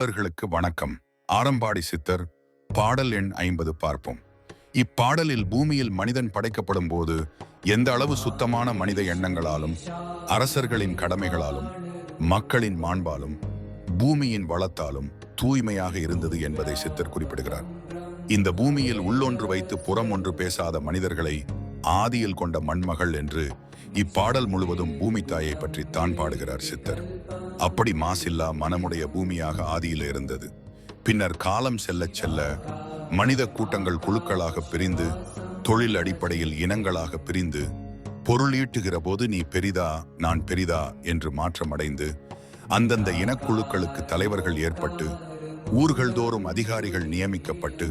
அவர்களுக்கு வணக்கம். ஆரம்பாடி சித்தர் பாடல் எண் ஐம்பது பார்ப்போம். இப்பாடலில் பூமியில் மனிதன் படைக்கப்படும் போது எந்த அளவு சுத்தமான மனித எண்ணங்களாலும் அரசர்களின் கடமைகளாலும் மக்களின் மாண்பாலும் பூமியின் வளத்தாலும் தூய்மையாக இருந்தது என்பதை சித்தர் குறிப்பிடுகிறார். இந்த பூமியில் உள்ளொன்று வைத்து புறம் ஒன்று பேசாத மனிதர்களை ஆதியில் கொண்ட மண்மகள் என்று இப்பாடல் முழுவதும் பூமி தாயை பற்றி தான் பாடுகிறார் சித்தர். அப்படி மாசில்லா மனமுடைய பூமியாக ஆதியில் இருந்தது. பின்னர் காலம் செல்ல செல்ல மனித கூட்டங்கள் குழுக்களாக பிரிந்து தொழில் அடிப்படையில் இனங்களாக பிரிந்து பொருள் ஈட்டுகிற போது நீ பெரிதா நான் பெரிதா என்று மாற்றமடைந்து அந்தந்த இனக்குழுக்களுக்கு தலைவர்கள் ஏற்பட்டு ஊர்கள் தோறும் அதிகாரிகள் நியமிக்கப்பட்டு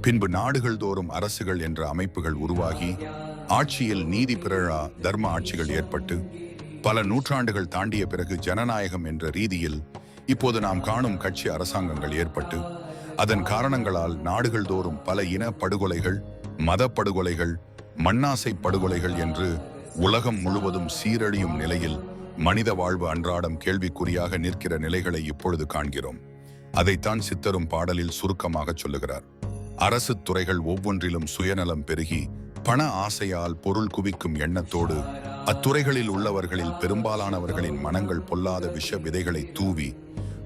பின்பு நாடுகள் தோறும் அரசுகள் என்ற அமைப்புகள் உருவாகி ஆட்சியில் நீதி பிறழா தர்ம ஆட்சிகள் ஏற்பட்டு பல நூற்றாண்டுகள் தாண்டிய பிறகு ஜனநாயகம் என்ற ரீதியில் இப்போது நாம் காணும் கட்சி அரசாங்கங்கள் ஏற்பட்டு அதன் காரணங்களால் நாடுகள் தோறும் பல இன படுகொலைகள் மத படுகொலைகள் மண்ணாசை படுகொலைகள் என்று உலகம் முழுவதும் சீரழியும் நிலையில் மனித வாழ்வு அன்றாடம் கேள்விக்குறியாக நிற்கிற நிலைகளை இப்பொழுது காண்கிறோம். அதைத்தான் சித்தரும் பாடலில் சுருக்கமாக சொல்லுகிறார். அரசு துறைகள் ஒவ்வொன்றிலும் சுயநலம் பெருகி பண ஆசையால் பொருள் குவிக்கும் எண்ணத்தோடு அத்துறைகளில் உள்ளவர்களில் பெரும்பாலானவர்களின் மனங்கள் பொல்லாத விஷ விதைகளை தூவி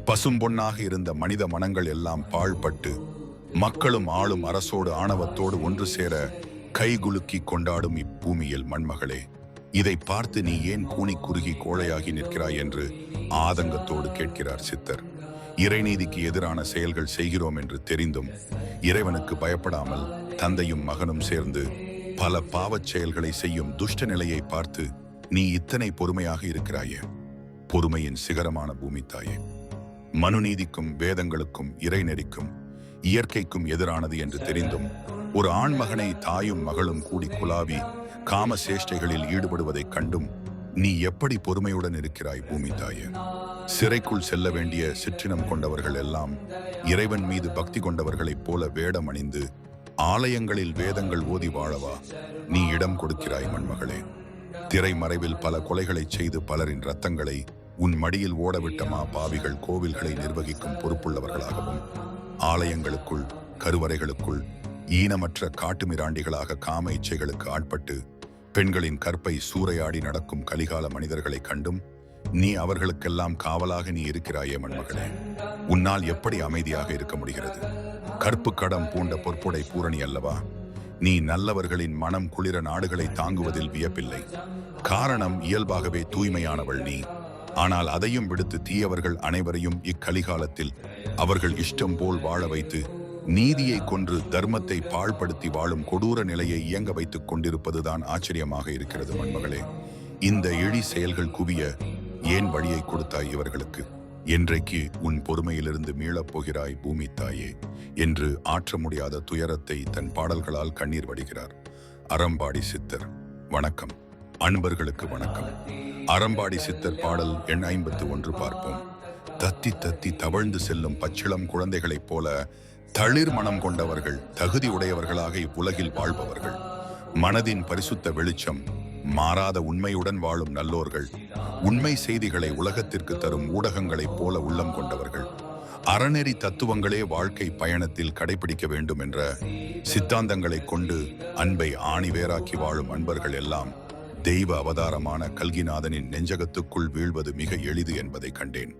பசும்பொன்னாக இருந்த மனித மனங்கள் எல்லாம் பாழ்பட்டு மக்களும் ஆளும் அரசோடு ஆணவத்தோடு ஒன்று சேர கைகுலுக்கி கொண்டாடும் இப்பூமியில் மண்மகளே இதை பார்த்து நீ ஏன் கூனி குறுகி கோழையாகி நிற்கிறாய் என்று ஆதங்கத்தோடு கேட்கிறார் சித்தர். இறைநீதிக்கு எதிரான செயல்கள் செய்கிறோம் என்று தெரிந்தும் இறைவனுக்கு பயப்படாமல் தந்தையும் மகனும் சேர்ந்து பல பாவச் செயல்களை செய்யும் துஷ்ட நிலையை பார்த்து நீ இத்தனை பொறுமையாக இருக்கிறாயே. பொறுமையின் சிகரமான பூமி தாயே. மனுநீதிக்கும் வேதங்களுக்கும் இறைநெறிக்கும் இயற்கைக்கும் எதிரானது என்று தெரிந்தும் ஒரு ஆண்மகனை தாயும் மகளும் கூடி குலாவி காம சேஷ்டைகளில் ஈடுபடுவதைக் கண்டும் நீ எப்படி பொறுமையுடன் இருக்கிறாய் பூமி தாயே? சிறைக்குள் செல்ல வேண்டிய சிற்றினம் கொண்டவர்கள் எல்லாம் இறைவன் மீது பக்தி கொண்டவர்களைப் போல வேடம் அணிந்து ஆலயங்களில் வேதங்கள் ஓதி வாழவா? நீ இடம் கொடுக்கிறாய் மண்மகளே. திரைமறைவில் பல கொலைகளை செய்து பலரின் ரத்தங்களை உன் மடியில் ஓடவிட்டமா பாவிகள் கோவில்களை நிர்வகிக்கும் பொறுப்புள்ளவர்களாகவும் ஆலயங்களுக்குள் கருவறைகளுக்குள் ஈனமற்ற காட்டுமிராண்டிகளாக காம இச்சைகளுக்கு ஆட்பட்டு பெண்களின் கற்பை சூறையாடி நடக்கும் கலிகால மனிதர்களை கண்டும் நீ அவர்களுக்கெல்லாம் காவலாக நீ இருக்கிறாயே மண்மகளே. உன்னால் எப்படி அமைதியாக இருக்க முடிகிறது? கற்பு கடம் பூண்ட பொற்புடை பூரணி அல்லவா? நீ நல்லவர்களின் மனம் குளிர நாடுகளை தாங்குவதில் வியப்பில்லை. காரணம் இயல்பாகவே தூய்மையானவள் நீ. ஆனால் அதையும் விடுத்து தீயவர்கள் அனைவரையும் இக்கலிகாலத்தில் அவர்கள் இஷ்டம் போல் வாழ வைத்து நீதியை கொன்று தர்மத்தை பாழ்படுத்தி வாழும் கொடூர நிலையை இயங்க வைத்துக் கொண்டிருப்பதுதான் ஆச்சரியமாக இருக்கிறது மண்மகளே. இந்த இழி செயல்கள் குவிய ஏன் வழியை கொடுத்தாய் இவர்களுக்கு? என்றைக்கு உன் பொறுமையிலிருந்து மீளப் போகிறாய் பூமி தாயே என்று ஆற்ற முடியாத துயரத்தை தன் பாடல்களால் கண்ணீர் வடிகிறார். அறம்பாடி சித்தர் வணக்கம். அன்பர்களுக்கு வணக்கம். அறம்பாடி சித்தர் பாடல் எண் ஐம்பத்து ஒன்று பார்ப்போம். தத்தி தத்தி தவழ்ந்து செல்லும் பச்சிளம் குழந்தைகளைப் போல தளிர் மனம் கொண்டவர்கள் தகுதி உடையவர்களாக இவ்வுலகில் வாழ்பவர்கள். மனதின் பரிசுத்த வெளிச்சம் மாறாத உண்மையுடன் வாழும் நல்லோர்கள் உண்மை செய்திகளை உலகத்திற்கு தரும் ஊடகங்களைப் போல உள்ளம் கொண்டவர்கள். அறநெறி தத்துவங்களே வாழ்க்கை பயணத்தில் கடைபிடிக்க வேண்டும் என்ற சித்தாந்தங்களை கொண்டு அன்பை ஆணிவேராக்கி வாழும் அன்பர்கள் எல்லாம் தெய்வ அவதாரமான கல்கிநாதனின் நெஞ்சகத்துக்குள் வீழ்வது மிக எளிது என்பதை கண்டேன்.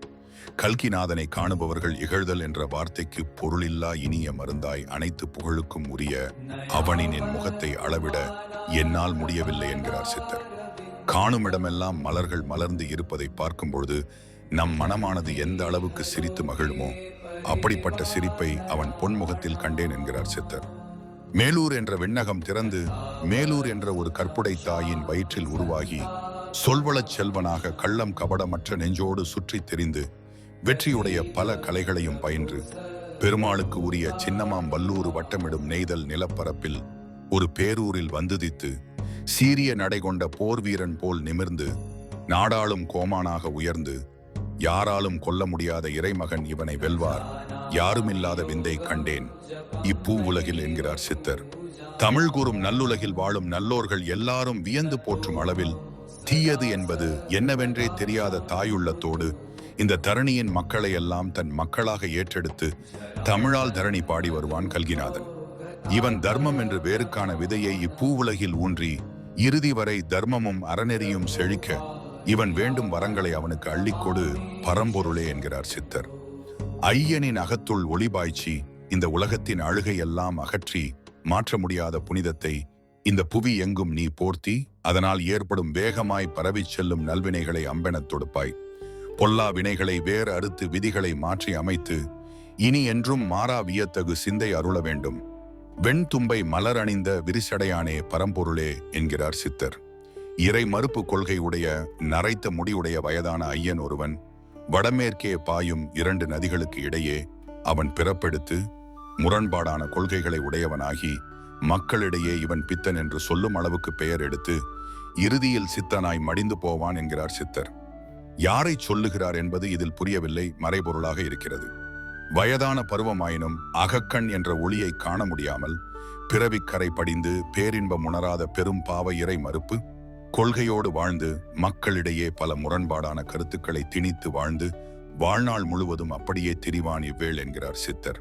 கல்கிநாதனை காணுபவர்கள் இகழ்தல் என்ற வார்த்தைக்கு பொருளில்லா இனிய மருந்தாய் அனைத்து புகழுக்கும் உரிய அவனின் என் முகத்தை அளவிட என்னால் முடியவில்லை என்கிறார் சித்தர். காணும் இடமெல்லாம் மலர்கள் மலர்ந்து இருப்பதை பார்க்கும் பொழுது நம் மனமானது எந்த அளவுக்கு சிரித்து மகிழுமோ அப்படிப்பட்ட சிரிப்பை அவன் பொன்முகத்தில் கண்டேன் என்கிறார் சித்தர். மேலூர் என்ற விண்ணகம் திறந்து மேலூர் என்ற ஒரு கற்புடை தாயின் வயிற்றில் உருவாகி சொல்வளச் செல்வனாக கள்ளம் கபடமற்ற நெஞ்சோடு சுற்றித் தெரிந்து வெற்றியுடைய பல கலைகளையும் பயின்று பெருமாளுக்கு உரிய சின்னமாம் வல்லூர் வட்டமிடும் நெய்தல் நிலப்பரப்பில் ஒரு பேரூரில் வந்துதித்து சீரிய நடை கொண்ட போர் வீரன் போல் நிமிர்ந்து நாடாளும் கோமானாக உயர்ந்து யாராலும் கொல்ல முடியாத இறைமகன் இவனை வெல்வார். யாருமில்லாத விந்தை கண்டேன். இப்பூ உலகில் என்கிறார் சித்தர். தமிழ் கூறும் நல்லுலகில் வாழும் நல்லோர்கள் எல்லாரும் வியந்து போற்றும் அளவில் தீயது என்பது என்னவென்றே தெரியாத தாயுள்ளத்தோடு இந்த தரணியின் மக்களை எல்லாம் தன் மக்களாக ஏற்றெடுத்து தமிழால் தரணி பாடி வருவான் கல்கிநாதன். இவன் தர்மம் என்று வேறுக்கான விதையை இப்பூவுலகில் ஊன்றி இறுதி வரை தர்மமும் அறநெறியும் செழிக்க இவன் வேண்டும் வரங்களை அவனுக்கு அள்ளிக்கொடு பரம்பொருளே என்கிறார் சித்தர். ஐயனின் அகத்துள் ஒளிபாய்ச்சி இந்த உலகத்தின் அழுகையெல்லாம் அகற்றி மாற்ற முடியாத புனிதத்தை இந்த புவி எங்கும் நீ போர்த்தி அதனால் ஏற்படும் வேகமாய் பரவிச் செல்லும் நல்வினைகளை அம்பெனத் தொடுப்பாய். பொல்லா வினைகளை வேறு அறுத்து விதிகளை மாற்றி அமைத்து இனி என்றும் மாறா வியத்தகு சிந்தை அருள வேண்டும். வெண்தும்பை மலர் அணிந்த விரிசடையானே பரம்பொருளே என்கிறார் சித்தர். இறை மறுப்பு கொள்கை உடைய நரைத்த முடியுடைய வயதான ஐயன் ஒருவன் வடமேற்கே பாயும் இரண்டு நதிகளுக்கு இடையே அவன் பிறப்பெடுத்து முரண்பாடான கொள்கைகளை உடையவனாகி மக்களிடையே இவன் பித்தன் என்று சொல்லும் அளவுக்கு பெயர் எடுத்து இறுதியில் சித்தனாய் மடிந்து போவான் என்கிறார் சித்தர். யாரை சொல்லுகிறார் என்பது இதில் புரியவில்லை மறைபொருளாக இருக்கிறது. வயதான பருவமாயினும் அகக்கண் என்ற ஒளியை காண முடியாமல் பிறவிக்கரை படிந்து பேரின்பம் உணராத பெரும் பாவ இறை மறுப்பு கொள்கையோடு வாழ்ந்து மக்களிடையே பல முரண்பாடான கருத்துக்களை திணித்து வாழ்ந்து வாழ்நாள் முழுவதும் அப்படியே திரிவான் இவ்வேள் என்கிறார் சித்தர்.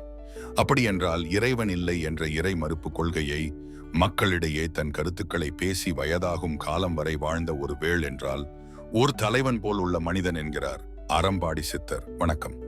அப்படியென்றால் இறைவன் இல்லை என்ற இறை மறுப்பு கொள்கையை மக்களிடையே தன் கருத்துக்களை பேசி வயதாகும் காலம் வரை வாழ்ந்த ஒரு வேள் என்றால் ஒரு தலைவன் போல் உள்ள மனிதன் என்கிறார். அறம்பாடி சித்தர். வணக்கம்.